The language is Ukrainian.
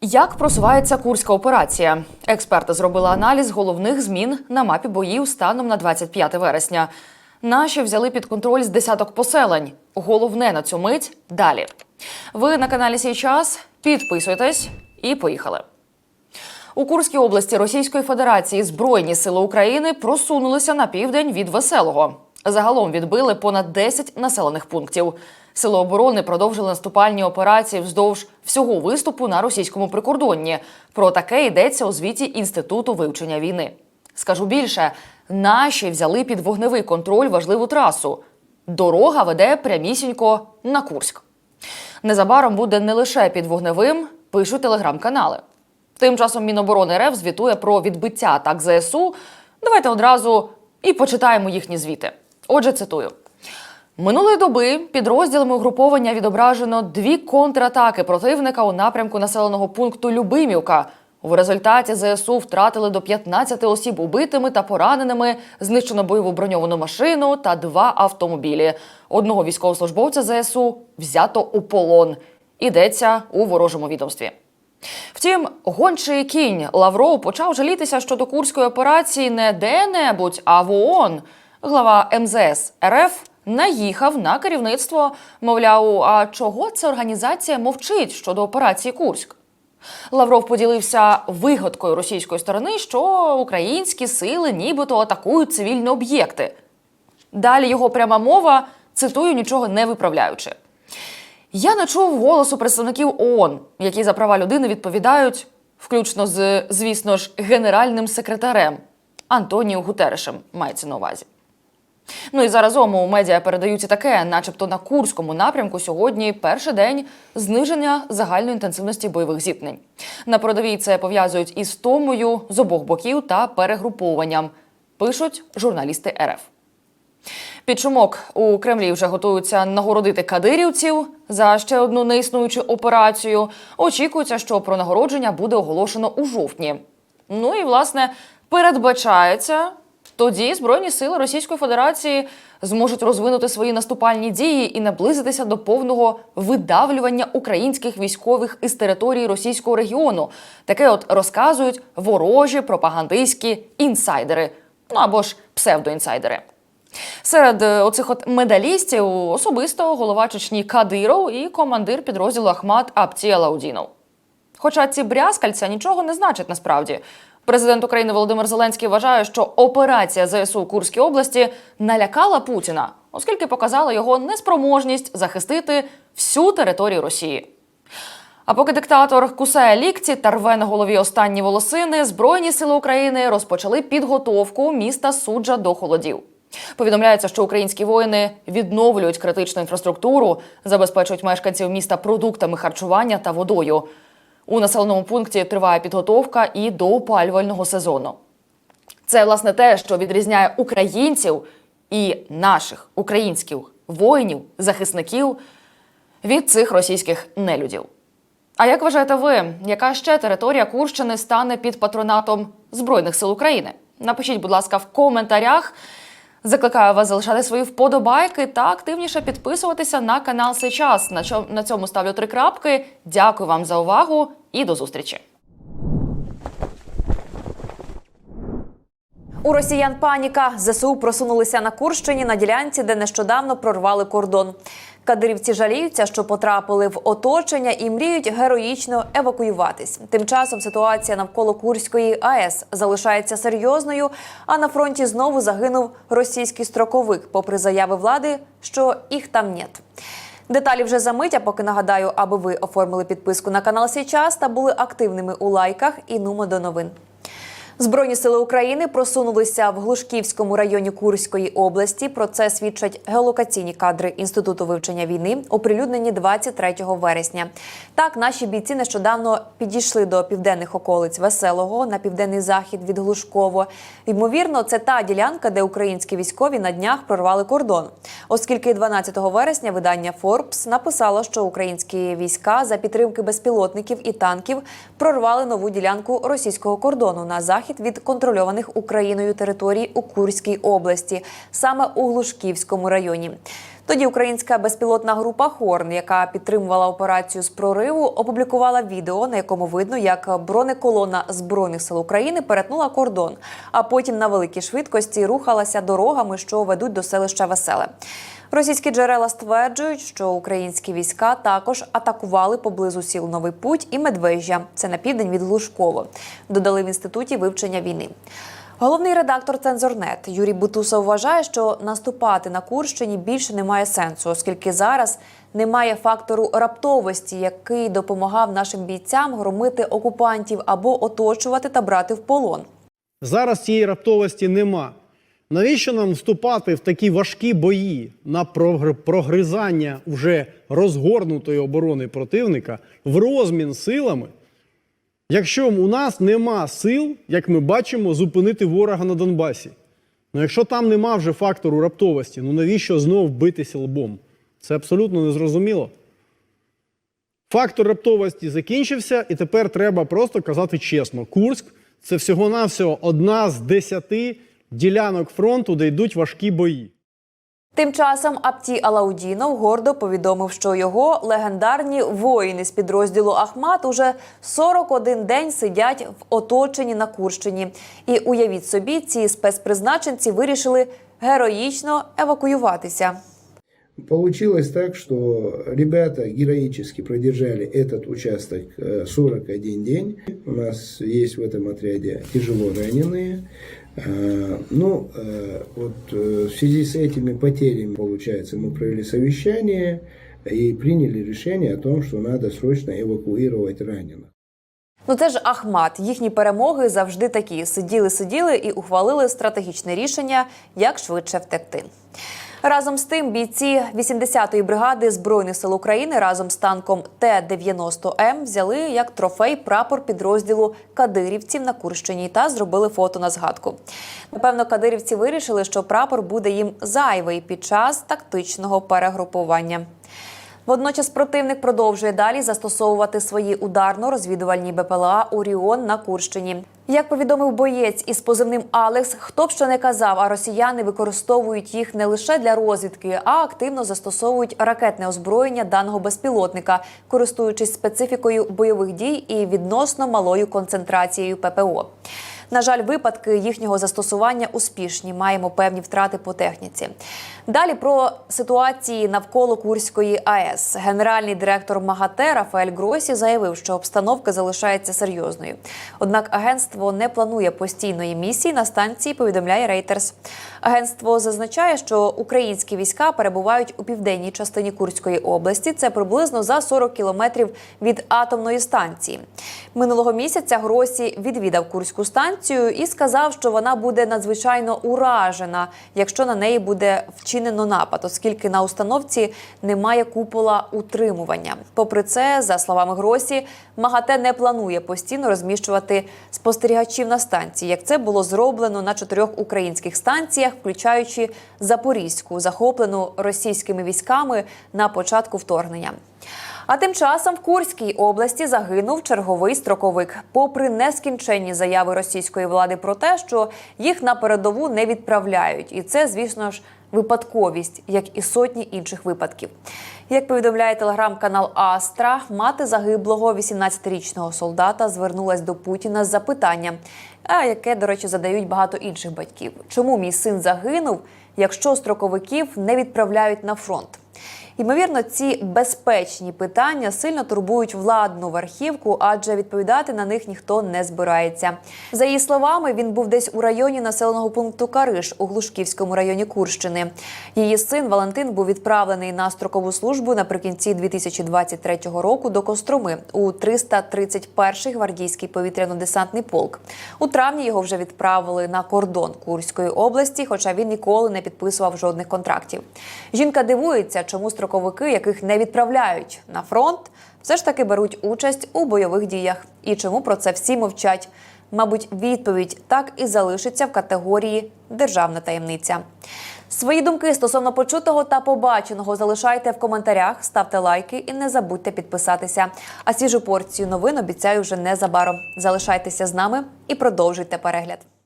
Як просувається курська операція? Експерти зробили аналіз головних змін на мапі боїв станом на 25 вересня. Наші взяли під контроль з десяток поселень. Головне на цю мить далі. Ви на каналі Сій час. Підписуйтесь і поїхали. У Курській області Російської Федерації Збройні сили України просунулися на південь від Веселого. Загалом відбили понад 10 населених пунктів. Сили оборони продовжили наступальні операції вздовж всього виступу на російському прикордонні. Про таке йдеться у звіті Інституту вивчення війни. Скажу більше, наші взяли під вогневий контроль важливу трасу. Дорога веде прямісінько на Курськ. Незабаром буде не лише під вогневим, пишуть телеграм-канали. Тим часом Міноборони РФ звітує про відбиття атак ЗСУ. Давайте одразу і почитаємо їхні звіти. Отже, цитую. Минулої доби підрозділами угруповання відображено дві контратаки противника у напрямку населеного пункту Любимівка. В результаті ЗСУ втратили до 15 осіб убитими та пораненими, знищено бойову броньовану машину та два автомобілі. Одного військовослужбовця ЗСУ взято у полон. Ідеться у ворожому відомстві. Втім, гончий кінь Лавров почав жалітися щодо курської операції не де-небудь, а в ООН. Глава МЗС РФ наїхав на керівництво. Мовляв, а чого ця організація мовчить щодо операції Курськ? Лавров поділився вигадкою російської сторони, що українські сили нібито атакують цивільні об'єкти. Далі його пряма мова, цитую, нічого не виправляючи. Я не чув голосу представників ООН, які за права людини відповідають, включно з, звісно ж, генеральним секретарем Антоніо Гутерешем, мається на увазі. Ну і заразом у медіа передаються таке, начебто на Курському напрямку сьогодні перший день зниження загальної інтенсивності бойових зіткнень. На передовій це пов'язують із томою з обох боків та перегрупованням, пишуть журналісти РФ. Під шумок у Кремлі вже готуються нагородити кадирівців за ще одну неіснуючу операцію. Очікується, що про нагородження буде оголошено у жовтні. Ну і власне передбачається, тоді Збройні сили Російської Федерації зможуть розвинути свої наступальні дії і наблизитися до повного видавлювання українських військових із території російського регіону. Таке от розказують ворожі пропагандистські інсайдери, ну або ж псевдоінсайдери. Серед е, оцих от медалістів особисто голова Чечні Кадиров і командир підрозділу Ахмат Аптіалаудінов. Хоча ці брязкальця нічого не значать насправді. Президент України Володимир Зеленський вважає, що операція ЗСУ у Курській області налякала Путіна, оскільки показала його неспроможність захистити всю територію Росії. А поки диктатор кусає лікті та рве на голові останні волосини, Збройні сили України розпочали підготовку міста суджа до холодів. Повідомляється, що українські воїни відновлюють критичну інфраструктуру, забезпечують мешканців міста продуктами харчування та водою. У населеному пункті триває підготовка і до опалювального сезону. Це власне те, що відрізняє українців і наших українських воїнів, захисників від цих російських нелюдів. А як вважаєте ви, яка ще територія Курщини стане під патронатом Збройних сил України? Напишіть, будь ласка, в коментарях. Закликаю вас залишати свої вподобайки та активніше підписуватися на канал Сейчас. На цьому ставлю три крапки. Дякую вам за увагу і до зустрічі. У росіян паніка. ЗСУ просунулися на Курщині на ділянці, де нещодавно прорвали кордон. Кадирівці жаліються, що потрапили в оточення і мріють героїчно евакуюватись. Тим часом ситуація навколо Курської АЕС залишається серйозною. А на фронті знову загинув російський строковик, попри заяви влади, що їх там нет. Деталі вже за мить, а поки нагадаю, аби ви оформили підписку на канал Січас та були активними у лайках і нумо до новин. Збройні сили України просунулися в Глушківському районі Курської області. Про це свідчать геолокаційні кадри Інституту вивчення війни, оприлюднені 23 вересня. Так, наші бійці нещодавно підійшли до південних околиць Веселого на південний захід від Глушково. Ймовірно, це та ділянка, де українські військові на днях прорвали кордон, оскільки 12 вересня видання Forbes написало, що українські війська за підтримки безпілотників і танків прорвали нову ділянку російського кордону на захід від контрольованих Україною територій у Курській області, саме у Глушківському районі. Тоді українська безпілотна група Хорн, яка підтримувала операцію з прориву, опублікувала відео, на якому видно, як бронеколона збройних сил України перетнула кордон, а потім на великій швидкості рухалася дорогами, що ведуть до селища Веселе. Російські джерела стверджують, що українські війська також атакували поблизу сіл Новий Путь і Медвежжя. Це на південь від Глушково. Додали в інституті вивчення війни. Головний редактор Цензорнет Юрій Бутусов вважає, що наступати на Курщині більше немає сенсу, оскільки зараз немає фактору раптовості, який допомагав нашим бійцям громити окупантів або оточувати та брати в полон. Зараз цієї раптовості нема. Навіщо нам вступати в такі важкі бої на прогризання вже розгорнутої оборони противника в розмін силами, якщо у нас нема сил, як ми бачимо, зупинити ворога на Донбасі? Ну якщо там нема вже фактору раптовості, ну навіщо знов битися лбом? Це абсолютно незрозуміло. Фактор раптовості закінчився, і тепер треба просто казати чесно: Курськ це всього-навсього одна з десяти ділянок фронту, де йдуть важкі бої. Тим часом Апті Алаудінов гордо повідомив, що його легендарні воїни з підрозділу Ахмат уже 41 день сидять в оточенні на Курщині. І уявіть собі, ці спецпризначенці вирішили героїчно евакуюватися. Получилось так, что ребята героически продержали этот участок э, 41 день. У нас есть в этом отряде тяжело раненые. Э, Ну, э, вот э, в связи с этими потерями, получается, мы провели совещание и приняли решение о том, что надо срочно эвакуировать раненых. Ну це ж Ахмат. Їхні перемоги завжди такі: сиділи, сиділи і ухвалили стратегічне рішення, як швидше втекти. Разом з тим, бійці 80-ї бригади збройних сил України разом з танком Т-90М взяли як трофей прапор підрозділу кадирівців на Курщині та зробили фото на згадку. Напевно, кадирівці вирішили, що прапор буде їм зайвий під час тактичного перегрупування. Водночас противник продовжує далі застосовувати свої ударно-розвідувальні БПЛА Оріон на Курщині. Як повідомив боєць із позивним Алекс, хто б що не казав, а росіяни використовують їх не лише для розвідки, а активно застосовують ракетне озброєння даного безпілотника, користуючись специфікою бойових дій і відносно малою концентрацією ППО. На жаль, випадки їхнього застосування успішні. Маємо певні втрати по техніці. Далі про ситуації навколо Курської АЕС. Генеральний директор МАГАТЕ Рафаель Гросі заявив, що обстановка залишається серйозною. Однак агентство не планує постійної місії на станції. Повідомляє Рейтерс. Агентство зазначає, що українські війська перебувають у південній частині Курської області. Це приблизно за 40 кілометрів від атомної станції. Минулого місяця Гросі відвідав Курську станцію і сказав, що вона буде надзвичайно уражена, якщо на неї буде вчинено напад, оскільки на установці немає купола утримування. Попри це, за словами Гросі, МАГАТЕ не планує постійно розміщувати спостерігачів на станції, як це було зроблено на чотирьох українських станціях, включаючи Запорізьку, захоплену російськими військами на початку вторгнення. А тим часом в Курській області загинув черговий строковик. Попри нескінченні заяви російської влади про те, що їх на передову не відправляють, і це, звісно ж, випадковість, як і сотні інших випадків. Як повідомляє телеграм-канал Астра, мати загиблого 18-річного солдата звернулась до Путіна з запитанням, а яке, до речі, задають багато інших батьків. Чому мій син загинув, якщо строковиків не відправляють на фронт? Ймовірно, ці безпечні питання сильно турбують владну верхівку, адже відповідати на них ніхто не збирається. За її словами, він був десь у районі населеного пункту Кариш у Глушківському районі Курщини. Її син Валентин був відправлений на строкову службу наприкінці 2023 року до Костроми у 331-й гвардійський повітряно-десантний полк. У травні його вже відправили на кордон Курської області, хоча він ніколи не підписував жодних контрактів. Жінка дивується, чому строковики, яких не відправляють на фронт, все ж таки беруть участь у бойових діях. І чому про це всі мовчать? Мабуть, відповідь так і залишиться в категорії державна таємниця. Свої думки стосовно почутого та побаченого залишайте в коментарях, ставте лайки і не забудьте підписатися. А свіжу порцію новин обіцяю вже незабаром. Залишайтеся з нами і продовжуйте перегляд.